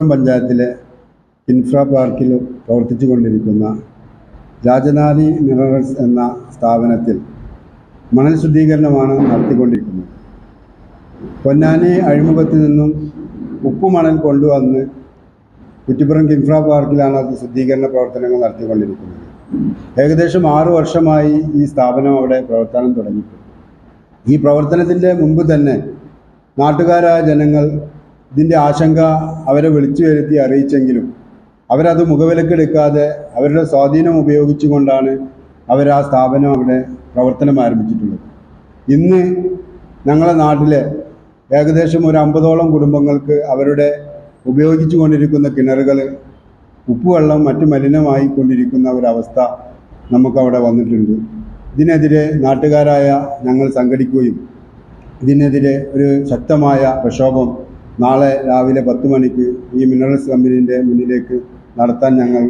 പഞ്ചായത്തിലെ ഇൻഫ്ര പാർക്കിൽ പ്രവർത്തിച്ചു കൊണ്ടിരിക്കുന്ന രാജധാനി മിനറൽസ് എന്ന സ്ഥാപനത്തിൽ മണൽ ശുദ്ധീകരണമാണ് നടത്തിക്കൊണ്ടിരിക്കുന്നത്. പൊന്നാനി അഴിമുഖത്ത് നിന്നും ഉപ്പുമണൽ കൊണ്ടുവന്ന് കുറ്റിപ്പുറം കിൻഫ്ര പാർക്കിലാണ് അത് ശുദ്ധീകരണ പ്രവർത്തനങ്ങൾ നടത്തിക്കൊണ്ടിരിക്കുന്നത്. ഏകദേശം ആറു വർഷമായി ഈ സ്ഥാപനം അവിടെ പ്രവർത്തനം തുടങ്ങിയിട്ടുണ്ട്. ഈ പ്രവർത്തനത്തിന്റെ മുമ്പ് തന്നെ നാട്ടുകാരായ ജനങ്ങൾ ഇതിന്റെ ആശങ്ക അവരെ വിളിച്ചു വരുത്തി അറിയിച്ചെങ്കിലും അവരത് മുഖവിലക്കെടുക്കാതെ അവരുടെ സ്വാധീനം ഉപയോഗിച്ചുകൊണ്ടാണ് അവർ ആ സ്ഥാപനം അവിടെ പ്രവർത്തനം ആരംഭിച്ചിട്ടുള്ളത്. ഇന്ന് ഞങ്ങളുടെ നാട്ടിലെ ഏകദേശം ഒരു അമ്പതോളം കുടുംബങ്ങൾക്ക് അവരുടെ ഉപയോഗിച്ചു കൊണ്ടിരിക്കുന്ന കിണറുകൾ ഉപ്പുവെള്ളം മറ്റു മലിനമായി കൊണ്ടിരിക്കുന്ന ഒരവസ്ഥ നമുക്കവിടെ വന്നിട്ടുണ്ട്. ഇതിനെതിരെ നാട്ടുകാരായ ഞങ്ങൾ സംഘടിക്കുകയും ഇതിനെതിരെ ഒരു ശക്തമായ പ്രക്ഷോഭം നാളെ രാവിലെ പത്ത് മണിക്ക് ഈ മിനറൽസ് കമ്പനീന്റെ മുന്നിലേക്ക് നടത്താൻ ഞങ്ങൾ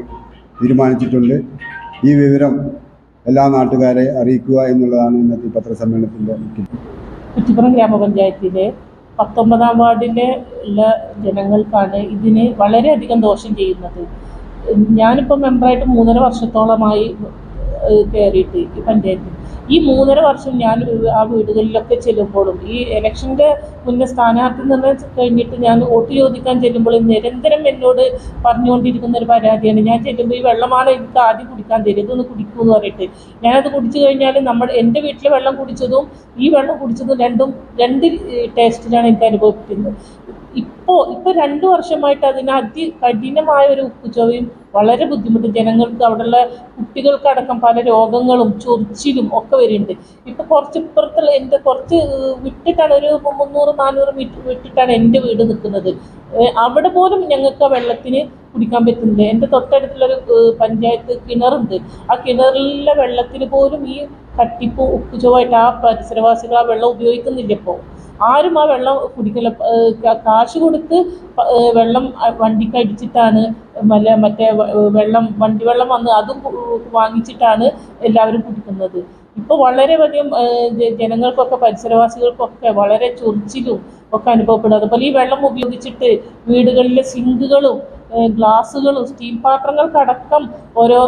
തീരുമാനിച്ചിട്ടുണ്ട്. ഈ വിവരം എല്ലാ നാട്ടുകാരെ അറിയിക്കുക എന്നുള്ളതാണ് ഇന്നത്തെ പത്രസമ്മേളനത്തിന്റെ മുഖ്യം. കുറ്റിപ്പുറം ഗ്രാമപഞ്ചായത്തിലെ പത്തൊമ്പതാം വാർഡിലെ ഉള്ള ജനങ്ങൾക്കാണ് ഇതിന് വളരെയധികം ദോഷം ചെയ്യുന്നത്. ഞാനിപ്പോൾ മെമ്പറായിട്ട് മൂന്നര വർഷത്തോളമായി കയറിയിട്ട് ഈ പഞ്ചായത്തിൽ. ഈ മൂന്നര വർഷം ഞാൻ ആ വീടുകളിലൊക്കെ ചെല്ലുമ്പോഴും ഈ ഇലക്ഷന്റെ മുന്നേ സ്ഥാനാർത്ഥി നിർണയം കഴിഞ്ഞിട്ട് ഞാൻ വോട്ട് ചോദിക്കാൻ ചെല്ലുമ്പോൾ നിരന്തരം എന്നോട് പറഞ്ഞുകൊണ്ടിരിക്കുന്ന ഒരു പരാതിയാണ്. ഞാൻ ചെല്ലുമ്പോൾ ഈ വെള്ളമാണ് എനിക്ക് ആദ്യം കുടിക്കാൻ തരും ഇതൊന്ന് കുടിക്കൂ എന്ന് പറഞ്ഞിട്ട്. ഞാനത് കുടിച്ചു കഴിഞ്ഞാൽ നമ്മൾ എന്റെ വീട്ടിലെ വെള്ളം കുടിച്ചതും ഈ വെള്ളം കുടിച്ചതും രണ്ടും രണ്ട് ടേസ്റ്റിലാണ് എനിക്ക് അനുഭവപ്പെടുന്നത് ഇപ്പോൾ ഇപ്പോൾ രണ്ട് വർഷമായിട്ട് അതിന് അതി കഠിനമായ ഒരു ഉപ്പുചൊവയും വളരെ ബുദ്ധിമുട്ട്. ജനങ്ങൾക്ക് അവിടെയുള്ള കുട്ടികൾക്കടക്കം പല രോഗങ്ങളും ചൊറിച്ചിലും ഒക്കെ വരുന്നുണ്ട് ഇപ്പൊ കുറച്ച് ഇപ്പുറത്തുള്ള എന്റെ കുറച്ച് വിട്ടിട്ടാണ് ഒരു മുന്നൂറ് നാനൂറ് മീറ്റർ വിട്ടിട്ടാണ് എന്റെ വീട് നിൽക്കുന്നത്. അവിടെ പോലും ഞങ്ങൾക്ക് ആ വെള്ളത്തിന് കുടിക്കാൻ പറ്റുന്നില്ല. എന്റെ തൊട്ടടുത്തുള്ളൊരു പഞ്ചായത്ത് കിണറുണ്ട്. ആ കിണറിലെ വെള്ളത്തിന് പോലും ഈ കട്ടിപ്പ് ഉപ്പുചുവായിട്ട് ആ പരിസരവാസികൾ ആ വെള്ളം ഉപയോഗിക്കുന്നില്ല ഇപ്പോൾ. ആരും ആ വെള്ളം കുടിക്കില്ല. കാശ് കൊടുത്ത് വെള്ളം വണ്ടിക്ക് അടിച്ചിട്ടാണ് മറ്റേ വെള്ളം വണ്ടി വെള്ളം വന്ന് അതും വാങ്ങിച്ചിട്ടാണ് എല്ലാവരും കുടിക്കുന്നത്. ഇപ്പോൾ വളരെയധികം വലിയ ജനങ്ങൾക്കൊക്കെ പരിസരവാസികൾക്കൊക്കെ വളരെ ചൊറിച്ചിലും ഒക്കെ അനുഭവപ്പെടും. അതുപോലെ ഈ വെള്ളം ഉപയോഗിച്ചിട്ട് വീടുകളിലെ സിങ്കുകളും ഗ്ലാസ്സുകളും സ്റ്റീൽ പാത്രങ്ങൾക്കടക്കം ഓരോ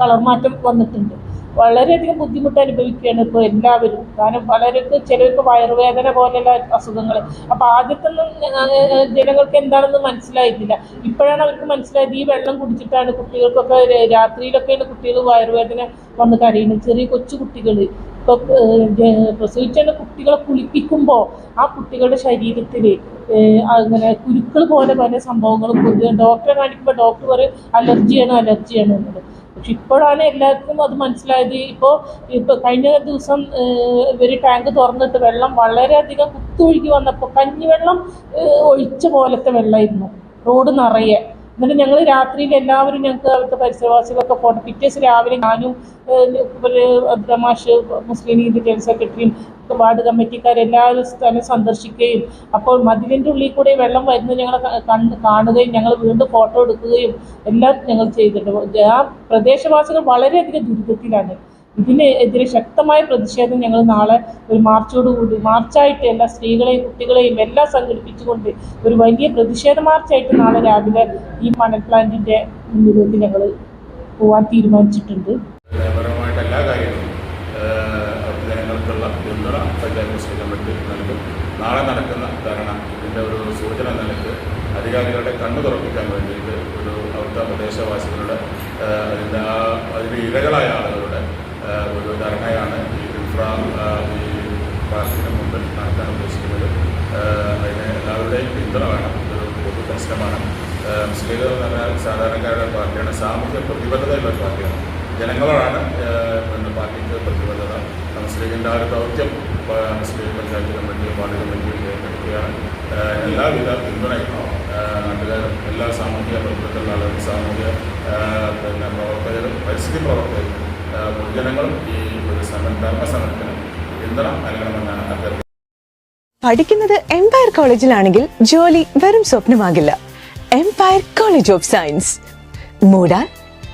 കളർ മാറ്റം വന്നിട്ടുണ്ട്. വളരെയധികം ബുദ്ധിമുട്ട് അനുഭവിക്കുകയാണ് ഇപ്പോൾ എല്ലാവരും. കാരണം പലർക്ക് ചിലർക്ക് വയറുവേദന പോലെയുള്ള അസുഖങ്ങൾ അപ്പോൾ ആദ്യത്തൊന്നും ജനങ്ങൾക്ക് എന്താണെന്ന് മനസ്സിലായിട്ടില്ല. ഇപ്പോഴാണ് അവർക്ക് മനസ്സിലായത് ഈ വെള്ളം കുടിച്ചിട്ടാണ് കുട്ടികൾക്കൊക്കെ രാത്രിയിലൊക്കെയാണ് കുട്ടികൾ വയറുവേദന വന്ന് കരയുന്നത്. ചെറിയ കൊച്ചു കുട്ടികൾ ഇപ്പോൾ പ്രസവിച്ചുള്ള കുട്ടികളെ കുളിപ്പിക്കുമ്പോൾ ആ കുട്ടികളുടെ ശരീരത്തിൽ അങ്ങനെ കുരുക്കൾ പോലെ പല സംഭവങ്ങളും. പൊതുവെ ഡോക്ടറെ കാണിക്കുമ്പോൾ ഡോക്ടർ പറയും അലർജിയാണ് അലർജിയാണ് എന്നുള്ളത്. പക്ഷെ ഇപ്പോഴാണ് എല്ലാവർക്കും അത് മനസ്സിലായത്. ഇപ്പോൾ ഇപ്പോൾ കഴിഞ്ഞ ദിവസം ഇവർ ടാങ്ക് തുറന്നിട്ട് വെള്ളം വളരെയധികം കുത്തൊഴുകി വന്നപ്പോൾ കഞ്ഞിവെള്ളം ഒഴിച്ച പോലത്തെ വെള്ളമായിരുന്നു. റോഡ് നിറയെ. എന്നിട്ട് ഞങ്ങൾ രാത്രിയിൽ എല്ലാവരും ഞങ്ങൾക്ക് അവിടുത്തെ പരിസരവാസികളൊക്കെ പോകണം. പിറ്റേസ് രാവിലെ ഞാനും അബ്ദമാഷ് മുസ്ലിം ലീഗ് ജനറൽ സെക്രട്ടറിയും വാർഡ് കമ്മിറ്റിക്കാരെല്ലാവരും സ്ഥലം സന്ദർശിക്കുകയും അപ്പോൾ മതിലിന്റെ ഉള്ളിൽ കൂടെ വെള്ളം വരുന്നത് ഞങ്ങൾ കണ്ട് കാണുകയും ഞങ്ങൾ വീണ്ടും ഫോട്ടോ എടുക്കുകയും എല്ലാം ഞങ്ങൾ ചെയ്തിട്ടുണ്ട്. ആ പ്രദേശവാസികൾ വളരെയധികം ദുരിതത്തിലാണ്. ഇതിനെതിരെ ശക്തമായ പ്രതിഷേധം ഞങ്ങൾ നാളെ ഒരു മാർച്ചോടുകൂടി മാർച്ചായിട്ട് എല്ലാ സ്ത്രീകളെയും കുട്ടികളെയും എല്ലാം സംഘടിപ്പിച്ചുകൊണ്ട് ഒരു വലിയ പ്രതിഷേധ മാർച്ചായിട്ട് നാളെ രാവിലെ ഈ മണൽ പ്ലാന്റിന്റെ മുന്നിലേക്ക് ഞങ്ങൾ പോവാൻ തീരുമാനിച്ചിട്ടുണ്ട്. പിന്തുണ നാളെ നടക്കുന്ന ധരണ ഇതിന്റെ ഒരു സൂചന നിലയ്ക്ക് അധികാരികളുടെ കണ്ണു തുറപ്പിക്കാൻ വേണ്ടിയിട്ട് ഒരു അവിടുത്തെ പ്രദേശവാസികളുടെ അതിന്റെ ആ അതിന് ഇരകളായ ഏഹ്, ഒരു ധാരണയാണ് ഈ ഇൻഫ്രാ ഈ പാർക്കിന് മുമ്പിൽ നടത്താൻ ഉദ്ദേശിക്കുന്നത്. അതിന് എല്ലാവരുടെയും പിന്തുണ വേണം. ഇതൊരു പൊതു പ്രശ്നമാണ്. മുസ്ലിം എന്ന് പറഞ്ഞാൽ സാധാരണക്കാരുടെ പാർട്ടിയാണ്. സാമൂഹ്യ പ്രതിബദ്ധതയുള്ള പാർട്ടിയാണ്. ജനങ്ങളോടാണ് പാർട്ടിക്ക് പ്രതിബദ്ധത. മുസ്ലിമിന്റെ ആ ഒരു ദൗത്യം മുസ്ലിം പഞ്ചായത്ത് കമ്മിറ്റി വാർഡ് കമ്മിറ്റിയും ഏറ്റെടുക്കുകയാണ്. എല്ലാവിധ പിന്തുണയും നാട്ടുകാരും എല്ലാ സാമൂഹിക പ്രവർത്തനത്തിലുള്ള ആളുകളും സാമൂഹിക ഏഹ്, പിന്നെ പ്രവർത്തകരും പരിസ്ഥിതി പ്രവർത്തകരും ഏഹ്, പൊതുജനങ്ങളും ഈ ഒരു സമരം ധർമ്മ സമരത്തിന് പിന്തുണ നൽകണമെന്നാണ് അഭ്യർത്ഥിക്കുന്നത്. പഠിക്കുന്നത് എംപയർ കോളേജിലാണെങ്കിൽ ജോലി വെറും സ്വപ്നമാകില്ല. എംപയർ കോളേജ് ഓഫ് സയൻസ് മൂടാർ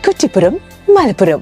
കുറ്റിപ്പുറം മലപ്പുറം.